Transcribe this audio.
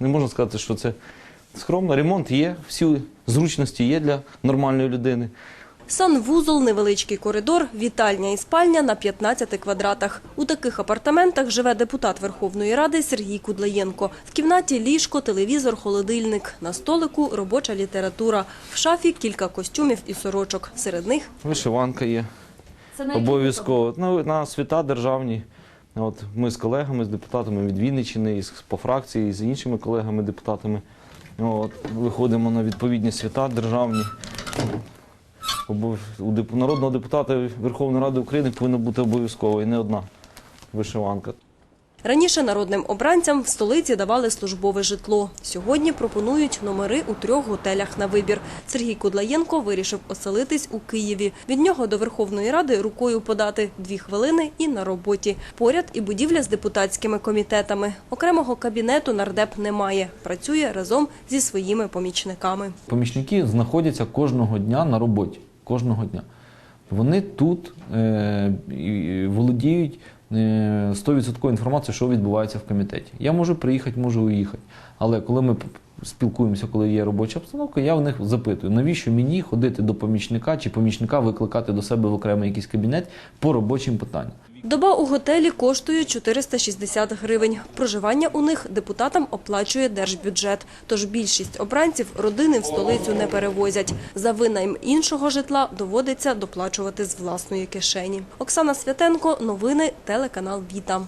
Не можна сказати, що це скромно. Ремонт є, всі зручності є для нормальної людини. Санвузол, невеличкий коридор, вітальня і спальня на 15 квадратах. У таких апартаментах живе депутат Верховної Ради Сергій Кудлаєнко. В кімнаті ліжко, телевізор, холодильник. На столику робоча література. В шафі кілька костюмів і сорочок. Серед них Вишиванка є. Обов'язково. Ну, на свята державні. От ми з колегами, з депутатами від Вінниччини, по фракції, з іншими колегами депутатами. От, виходимо на відповідні свята державні. У народного депутата Верховної Ради України повинна бути обов'язково і не одна вишиванка. Раніше народним обранцям в столиці давали службове житло. Сьогодні пропонують номери у трьох готелях на вибір. Сергій Кудлаєнко вирішив оселитись у Києві. Від нього до Верховної Ради рукою подати дві хвилини і на роботі. Поряд і будівля з депутатськими комітетами. Окремого кабінету нардеп немає. Працює разом зі своїми помічниками. Помічники знаходяться кожного дня на роботі. Кожного дня. Вони тут е, володіють 100% інформацію, що відбувається в комітеті. Я можу приїхати, можу уїхати. Але коли ми спілкуємося, коли є робоча обстановка, я в них запитую, навіщо мені ходити до помічника чи помічника викликати до себе в окремий якийсь кабінет по робочим питанням. Доба у готелі коштує 460 гривень. Проживання у них депутатам оплачує держбюджет. Тож більшість обранців родини в столицю не перевозять. За винайм іншого житла доводиться доплачувати з власної кишені. Оксана Святенко, новини, телеканал Віта.